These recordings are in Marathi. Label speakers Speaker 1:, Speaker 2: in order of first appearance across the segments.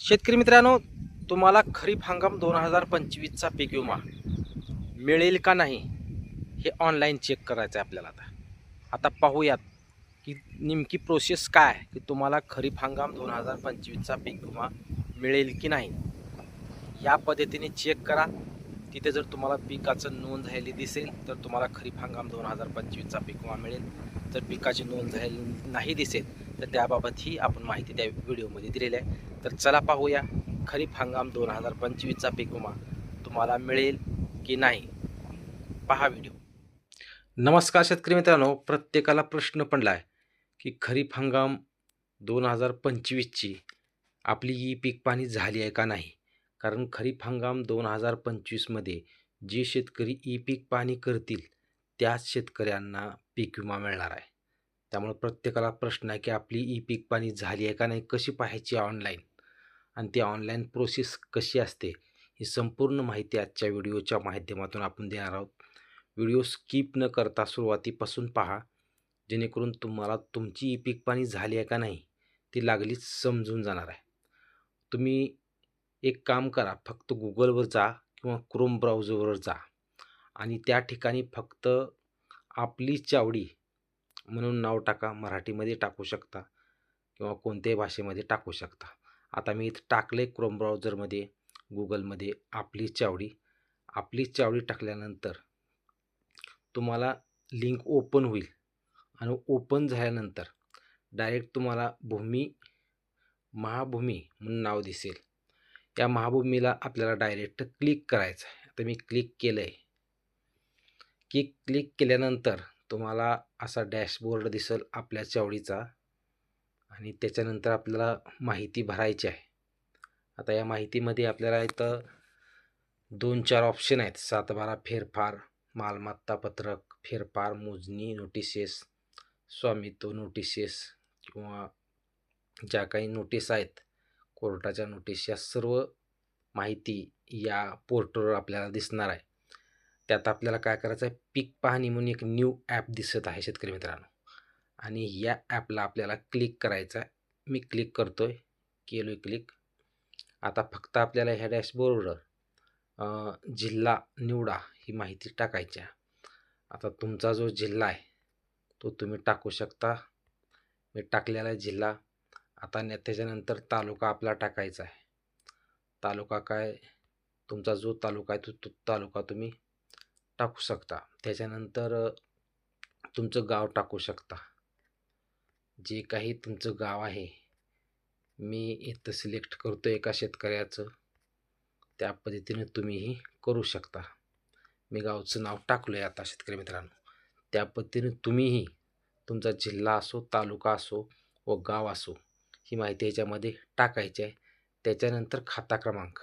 Speaker 1: शेतकरी मित्रांनो तुम्हाला खरीप हंगाम दोन हजार पंचवीसचा पीक विमा मिळेल का नाही हे ऑनलाईन चेक करायचं आहे आपल्याला आता. आता पाहूयात की नेमकी प्रोसेस काय आहे की तुम्हाला खरीप हंगाम दोन हजार पंचवीसचा पीक विमा मिळेल की नाही. या पद्धतीने चेक करा. तिथे जर तुम्हाला पिकाचं नोंद झालेली दिसेल तर तुम्हाला खरीप हंगाम दोन हजार पंचवीसचा पीक विमा मिळेल. जर पिकाची नोंद झालेली नाही दिसेल तर त्याबाबतही आपण माहिती त्या व्हिडिओमध्ये दिलेली आहे. तर चला पाहूया खरीप हंगाम दोन हजार पंचवीसचा पीक विमा तुम्हाला मिळेल की नाही? पहा व्हिडिओ. नमस्कार शेतकरी मित्रांनो प्रत्येकाला प्रश्न पडला आहे की खरीप हंगाम दोन हजार पंचवीसची आपली ई पीक पाणी झाली आहे का नाही? कारण खरीप हंगाम दोन हजार पंचवीसमध्ये जे शेतकरी ई पीक पाणी करतील त्याच शेतकऱ्यांना पीक विमा मिळणार आहे. त्यामुळे प्रत्येकाला प्रश्न आहे की आपली ई पीक पाणी झाली आहे का नाही कशी पाहायची ऑनलाईन? आणि ती ऑनलाईन प्रोसेस कशी असते ही संपूर्ण माहिती आजच्या व्हिडिओच्या माध्यमातून आपण देणार आहोत. व्हिडिओ स्किप न करता सुरुवातीपासून पहा जेणेकरून तुम्हाला तुमची ई पीक पाणी झाली आहे का नाही ती लागलीच समजून जाणार आहे. तुम्ही एक काम करा फक्त गुगलवर जा किंवा क्रोम ब्राउझरवर जा. आणि त्या ठिकाणी फक्त आपली चावडी म्हणून नाव टाका मराठीमध्ये टाकू शकता किंवा कोणत्याही भाषेमध्ये टाकू शकता. आता मी इथं टाकले क्रोम ब्राउझरमध्ये गुगलमध्ये आपली चावडी. आपली चावडी टाकल्यानंतर तुम्हाला लिंक ओपन होईल. आणि ओपन झाल्यानंतर डायरेक्ट तुम्हाला भूमी महाभूमी म्हणून नाव दिसेल. या महाभूमीला आपल्याला डायरेक्ट क्लिक करायचं आहे आता मी क्लिक केलं आहे की क्लिक केल्यानंतर तुम्हाला असा डॅशबोर्ड दिसेल आपल्या चावडीचा आणि त्याच्यानंतर आपल्याला माहिती भरायची आहे. आता या माहितीमध्ये आपल्याला इथं दोन चार ऑप्शन आहेत. सातबारा फेरफार मालमत्ता पत्रक फेरफार मोजणी नोटिसेस स्वामित्व नोटिसेस किंवा ज्या काही नोटीस आहेत कोर्टाच्या नोटीस या सर्व माहिती या पोर्टलवर आपल्याला दिसणार आहे. त्यात आपल्याला काय करायचं आहे पीक पाहणी म्हणून एक न्यू ॲप दिसत आहे शेतकरी मित्रांनो. आणि या ॲपला आपल्याला क्लिक करायचं आहे मी क्लिक करतो आहे केलो आहे क्लिक. आता फक्त आपल्याला ह्या डॅशबोर्डवर जिल्हा निवडा ही माहिती टाकायची आहे. आता तुमचा जो जिल्हा आहे तो तुम्ही टाकू शकता. मी टाकलेला जिल्हा. आता न त्याच्यानंतर तालुका आपला टाकायचा आहे. तालुका काय? तुमचा जो तालुका आहे तो तो तालुका तुम्ही टाकू शकता. त्याच्यानंतर तुमचं गाव टाकू शकता. जे काही तुमचं गाव आहे मी इथं सिलेक्ट करतो एका शेतकऱ्याचं. त्या पद्धतीने तुम्हीही करू शकता. मी गावचं नाव टाकलं आहे आता शेतकरी मित्रांनो. त्या पद्धतीने तुम्हीही तुमचा जिल्हा असो तालुका असो व गाव असो ही माहिती याच्यामध्ये टाकायची आहे. त्याच्यानंतर खाता क्रमांक.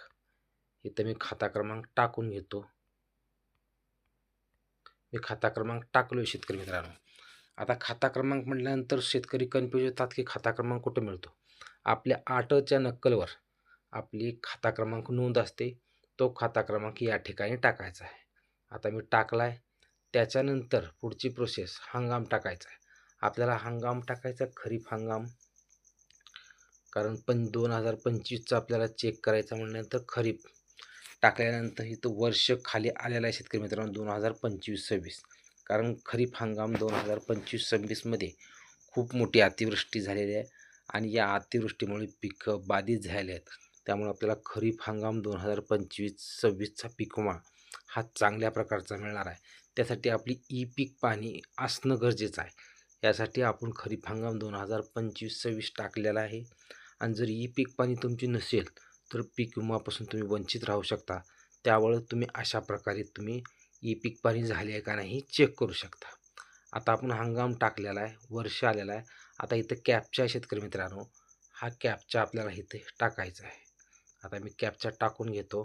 Speaker 1: इथं मी खाता क्रमांक टाकून घेतो. मी खाता क्रमांक टाकलो आहे शेतकरी मित्रांनो. आता खाता क्रमांक म्हटल्यानंतर शेतकरी कन्फ्यूज होतात की खाता क्रमांक कुठं मिळतो? आपल्या आटोच्या नक्कलवर आपली खाता क्रमांक नोंद असते. तो खाता क्रमांक या ठिकाणी टाकायचा आहे. आता मी टाकला आहे त्याच्यानंतर पुढची प्रोसेस हंगाम टाकायचा आहे. आपल्याला हंगाम टाकायचा खरीप हंगाम. कारण पण दोन हजार पंचवीसचा आपल्याला चेक करायचा म्हणल्यानंतर खरीप टाकल्यानंतर इथं वर्ष खाली आलेलं आहे शेतकरी मित्रांनो दोन हजार पंचवीस सव्वीस. कारण खरीप हंगाम दोन हजार पंचवीस सव्वीसमध्ये खूप मोठी अतिवृष्टी झालेली आहे आणि या अतिवृष्टीमुळे पिकं बाधित झाले आहेत. त्यामुळे आपल्याला खरीप हंगाम दोन हजार पंचवीस सव्वीसचा पीक विमा हा चांगल्या प्रकारचा मिळणार आहे. त्यासाठी आपली ई पीक पाणी असणं गरजेचं आहे. यासाठी आपण खरीप हंगाम दोन हजार पंचवीस सव्वीस टाकलेला आहे. आणि जर ई पीक पाणी तुमची नसेल तर पीक विमापासून तुम्ही वंचित राहू शकता. त्यामुळे तुम्ही अशा प्रकारे तुम्ही ई पीक पाणी झाले आहे का नाही चेक करू शकता. आता आपण हंगाम टाकलेला आहे वर्ष आलेला आहे. आता इथं कॅपच्या शेतकरी मित्रांनो. हा कॅपचा आपल्याला इथे टाकायचा आहे. आता मी कॅपचा टाकून घेतो.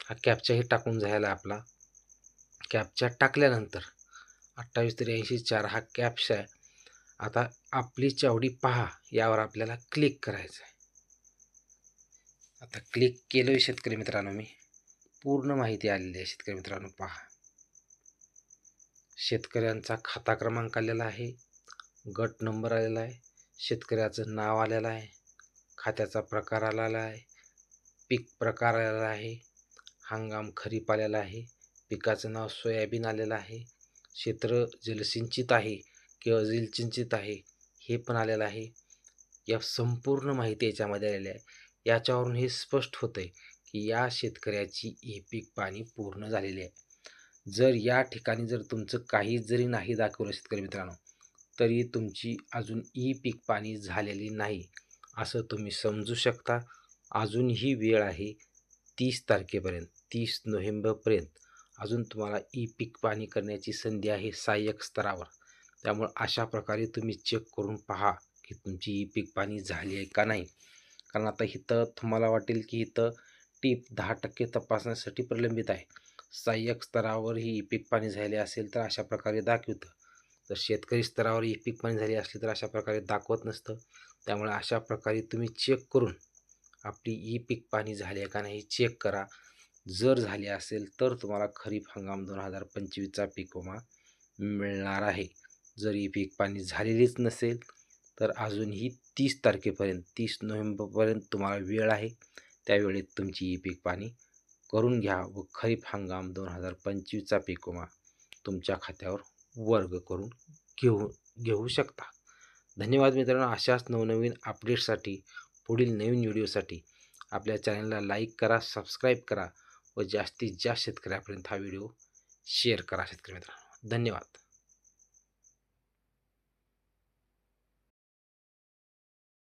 Speaker 1: हा कॅपचाही टाकून झाला आपला. कॅपच्या टाकल्यानंतर अठ्ठावीस त्र्याऐंशी चार हा कॅप्स आहे. आता आपली चावडी पहा यावर आपल्याला क्लिक करायचं आहे. आता क्लिक केलं आहे शेतकरी मित्रांनो मी. पूर्ण माहिती आलेली आहे शेतकरी मित्रांनो पहा. शेतकऱ्यांचा खाता क्रमांक आलेला आहे गट नंबर आलेला आहे शेतकऱ्याचं नाव आलेलं आहे खात्याचा प्रकार आलेला आहे पीक प्रकार आलेला आहे हंगाम खरीप आलेला आहे पिकाचं नाव सोयाबीन आलेलं आहे. क्षेत्र जलसिंचित आहे किंवा जलसिंचित आहे हे पण आलेलं आहे. या संपूर्ण माहिती याच्यामध्ये आलेली आहे. याच्यावरून हे स्पष्ट होतं आहे की या शेतकऱ्याची ही पीक पाणी पूर्ण झालेली आहे. जर या ठिकाणी जर तुमचं काही जरी नाही दाखवलं शेतकरी मित्रांनो तरी तुमची अजून ई पीक पाणी झालेली नाही असं तुम्ही समजू शकता. अजूनही वेळ आहे तीस तारखेपर्यंत तीस नोव्हेंबरपर्यंत अजून तुम्हाला ई पीक पाणी करण्याची संधी आहे सहाय्यक स्तरावर. त्यामुळे अशा प्रकारे तुम्ही चेक करून पहा की तुमची ई पीक पाणी झाली आहे का नाही. कारण आता इथं तुम्हाला वाटेल की इथं टीप दहा टक्के तपासण्यासाठी प्रलंबित आहे. सहाय्यक स्तरावर ही ई पीक पाणी झाले असेल तर अशा प्रकारे दाखवतं. जर शेतकरी स्तरावर ई पीक पाणी झाली असली तर अशा प्रकारे दाखवत नसतं. त्यामुळे अशा प्रकारे तुम्ही चेक करून आपली ई पीक पाणी झाली आहे का नाही चेक करा. जर झाली असेल तर तुम्हाला खरीप हंगाम दोन हजार पंचवीसचा पीक विमा मिळणार आहे. जर ई पीक पाणी झालेलीच नसेल तर अजूनही तीस तारखेपर्यंत तीस नोव्हेंबरपर्यंत तुम्हाला वेळ आहे. त्यावेळेत तुमची ई पीक पाणी करून घ्या व खरीप हंगाम दोन हजार पंचवीसचा पीक विमा तुमच्या खात्यावर वर्ग करून घेऊ घेऊ शकता. धन्यवाद मित्रांनो. अशाच नवनवीन अपडेट्ससाठी पुढील नवीन व्हिडिओसाठी आपल्या चॅनलला लाईक करा सबस्क्राईब करा. व जास्तीत जास्त शेतकऱ्यापर्यंत हा व्हिडिओ शेअर करा शेतकरी मित्रांनो. धन्यवाद.